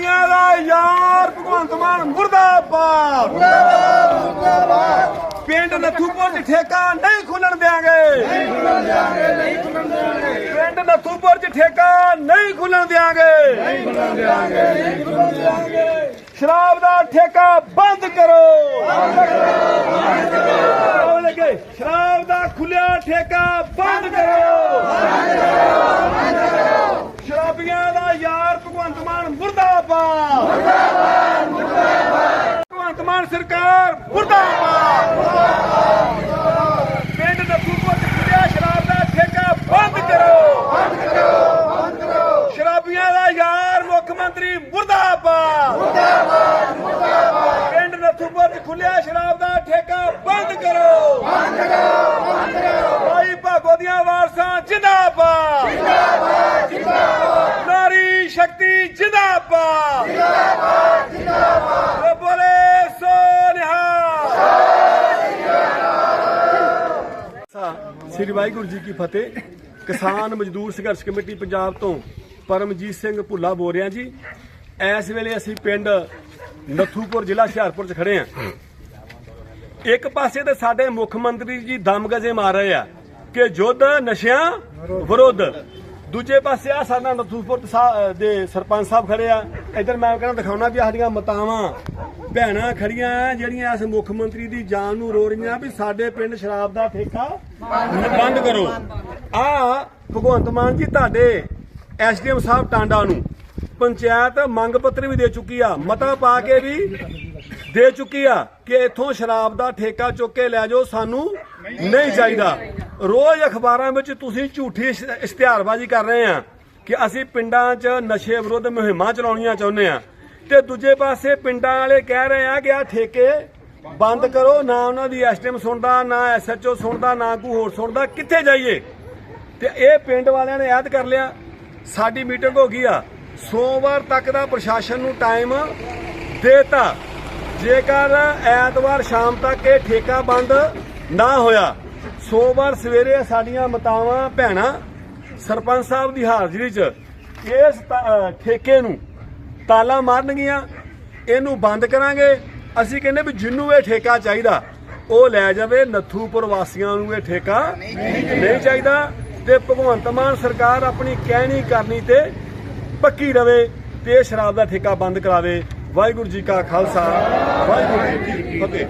ਸ਼ਰਾਬੀਆਂ ਦਾ ਯਾਰ ਭਗਵੰਤ ਮਾਨ ਮੁਰਦਾਬਾਦ। ਪਿੰਡ ਨੱਥੂਪੁਰ ਚ ਠੇਕਾ ਨਹੀਂ ਖੁੱਲਣ ਦਿਆਂਗੇ। ਨਹੀਂ ਖੁੱਲਣ ਦਿਆਂਗੇ ਨਹੀਂ ਖੁੱਲਣ ਦਿਆਂਗੇ ਪਿੰਡ ਨੱਥੂਪੁਰ ਚ ਠੇਕਾ ਨਹੀਂ ਖੁੱਲਣ ਦਿਆਂਗੇ। ਨਹੀਂ ਖੁੱਲਣ ਦਿਆਂਗੇ ਨਹੀਂ ਖੁੱਲਣ ਦਿਆਂਗੇ ਸ਼ਰਾਬ ਦਾ ਠੇਕਾ ਬੰਦ ਕਰੋ। ਬੰਦ ਕਰੋ। ਸ਼ਰਾਬ ਦਾ ਖੁੱਲਿਆ ਠੇਕਾ ਬੰਦ ਕਰੋ ਬੰਦ ਕਰੋ ਬੰਦ ਕਰੋ ਸ਼ਰਾਬੀਆਂ ਦਾ ਯਾਰ ਭਗਵੰਤ ਮਾਨ ਮੁਰਦਾਬਾਦ ਮੁਰਦਾਬਾਦ ਮੁਰਦਾਬਾਦ ਭਗਵੰਤ ਮਾਨ ਸਰਕਾਰ ਮੁਰਦਾਬਾਦ ਪਿੰਡ ਨੱਥੂਪੁਰ ਚ ਖੁੱਲਿਆ ਸ਼ਰਾਬ ਦਾ ਠੇਕਾ ਬੰਦ ਕਰੋ ਬੰਦ ਕਰੋ ਬੰਦ ਕਰੋ ਸ਼ਰਾਬੀਆਂ ਦਾ ਯਾਰ ਮੁੱਖ ਮੰਤਰੀ ਮੁਰਦਾਬਾਦ ਮੁਰਦਾਬਾਦ ਮੁਰਦਾਬਾਦ ਪਿੰਡ ਨੱਥੂਪੁਰ ਚ ਖੁੱਲਿਆ ਸ਼ਰਾਬ ਦਾ ਠੇਕਾ ਬੰਦ ਕਰੋ ਬੰਦ ਕਰੋ ਬੰਦ ਕਰੋ ਭਾਈ ਭਾਗੋ ਦੀਆਂ ਵਾਰਸਾਂ ਜਿੰਦਾਬਾਦ ਜਿੰਦਾਬਾਦ ਜਿੰਦਾਬਾਦ ਨਾਰੀ ਸ਼ਕਤੀ ਜਿੰਦਾਬਾਦ ਜਿੰਦਾਬਾਦ ਜਿੰਦਾਬਾਦ ਬੋਲੇ ਸੋ ਸ੍ਰੀ ਵਾਹਿਗੁਰੂ ਜੀ ਕੀ ਫਤਿਹ। ਕਿਸਾਨ ਮਜ਼ਦੂਰ ਸੰਘਰਸ਼ ਕਮੇਟੀ ਪੰਜਾਬ ਤੋਂ ਪਰਮਜੀਤ ਸਿੰਘ ਭੁੱਲਾ ਬੋਲ ਰਿਹਾ ਜੀ। ਇਸ ਵੇਲੇ ਅਸੀਂ ਪਿੰਡ ਨਥੂਪੁਰ ਜ਼ਿਲ੍ਹਾ ਹੁਸ਼ਿਆਰਪੁਰ 'ਚ ਖੜੇ ਹਾਂ। ਇੱਕ ਪਾਸੇ ਤੇ ਸਾਡੇ ਮੁੱਖ ਮੰਤਰੀ ਜੀ ਦਮ ਗਜ਼ੇ ਮਾਰ ਰਹੇ ਆ ਕਿ ਯੁੱਧ ਨਸ਼ਿਆਂ ਵਿਰੁੱਧ। ਦੂਜੇ ਪਾਸੇ ਆ ਸਾਡਾ ਨਥੂਪੁਰ ਸਾ- ਦੇ ਸਰਪੰਚ ਸਾਹਿਬ ਖੜੇ ਆ। ਇਧਰ ਮੈਂ ਕਹਿੰਦਾ ਦਿਖਾਉਣਾ ਵੀ ਸਾਡੀਆਂ ਮਤਾਵਾਂ, ਭੈਣਾਂ ਖੜੀਆਂ ਜਿਹੜੀਆਂ ਇਸ ਮੁੱਖ ਮੰਤਰੀ ਦੀ ਜਾਨ ਨੂੰ ਰੋ ਰਹੀਆਂ ਵੀ ਸਾਡੇ ਪਿੰਡ ਸ਼ਰਾਬ ਦਾ ਠੇਕਾ ਬੰਦ ਕਰੋ। ਆ ਭਗਵੰਤ ਮਾਨ ਜੀ ਤੁਹਾਡੇ ਐਸਡੀਐਮ ਸਾਹਿਬ ਟਾਂਡਾ ਨੂੰ ਪੰਚਾਇਤ ਮੰਗ ਪੱਤਰ ਵੀ ਦੇ ਚੁੱਕੀ ਆ, ਮਤਾ ਪਾ ਕੇ ਵੀ ਦੇ ਚੁੱਕੀ ਆ ਕਿ ਇਥੋਂ ਸ਼ਰਾਬ ਦਾ ਠੇਕਾ ਚੁੱਕ ਕੇ ਲੈ ਜਾਓ, ਸਾਨੂੰ ਨਹੀਂ ਚਾਹੀਦਾ। ਰੋਜ਼ ਅਖਬਾਰਾਂ ਵਿੱਚ ਤੁਸੀਂ ਝੂਠੀ ਇਸ਼ਤਿਹਾਰਬਾਜ਼ੀ ਕਰ ਰਹੇ ਆ। ਕਿ ਅਸੀਂ ਪਿੰਡਾਂ 'ਚ ਨਸ਼ੇ ਵਿਰੁੱਧ ਮੁਹਿੰਮਾਂ ਚਲਾਉਣੀਆਂ ਚਾਹੁੰਦੇ ਆ ਤੇ ਦੂਜੇ ਪਾਸੇ ਪਿੰਡਾਂ ਵਾਲੇ ਕਹਿ ਰਹੇ ਆ ਕਿ ਆ ਠੇਕੇ ਬੰਦ ਕਰੋ, ਨਾ ਉਹਨਾਂ ਦੀ ਐਸਟੀਐਮ ਸੁਣਦਾ, ਨਾ ਐਸਐਚਓ ਸੁਣਦਾ, ਨਾ ਕੋਈ ਹੋਰ ਸੁਣਦਾ, ਕਿੱਥੇ ਜਾਈਏ? ਤੇ ਇਹ ਪਿੰਡ ਵਾਲਿਆਂ ਨੇ ਐਦ ਕਰ ਲਿਆ, ਸਾਡੀ ਮੀਟਿੰਗ ਹੋ ਗਈ ਆ। ਸੋਮਵਾਰ ਤੱਕ ਦਾ ਪ੍ਰਸ਼ਾਸਨ ਨੂੰ ਟਾਈਮ ਦੇਤਾ। ਜੇਕਰ ਐਤਵਾਰ ਸ਼ਾਮ ਤੱਕ ਇਹ ਠੇਕਾ ਬੰਦ ਨਾ ਹੋਇਆ, ਸੋਮਵਾਰ ਸਵੇਰੇ ਸਾਡੀਆਂ ਮਤਾਵਾਂ, ਭੈਣਾਂ ਸਰਪੰਚ ਸਾਹਿਬ ਦੀ ਹਾਜ਼ਰੀ 'ਚ ਇਸ ਠੇਕੇ ਨੂੰ ਤਾਲਾ ਮਾਰਨਗੀਆਂ, ਇਹਨੂੰ ਬੰਦ ਕਰਾਂਗੇ। ਅਸੀਂ ਕਹਿੰਦੇ ਵੀ ਜਿੰਨੂੰ ਇਹ ਠੇਕਾ ਚਾਹੀਦਾ, ਉਹ ਲੈ ਜਾਵੇ। ਨੱਥੂਪੁਰ ਵਾਸੀਆਂ ਨੂੰ ਇਹ ਠੇਕਾ ਨਹੀਂ ਚਾਹੀਦਾ ਤੇ ਭਗਵੰਤ ਮਾਨ ਸਰਕਾਰ ਆਪਣੀ ਕਹਿਣੀ ਕਰਨੀ ਤੇ ਪੱਕੀ ਰਵੇ ਤੇ ਸ਼ਰਾਬ ਦਾ ਠੇਕਾ ਬੰਦ ਕਰਾਵੇ। ਵਾਹਿਗੁਰੂ ਜੀ ਕਾ ਖਾਲਸਾ, ਵਾਹਿਗੁਰੂ ਜੀ ਕੀ ਫਤਿਹ।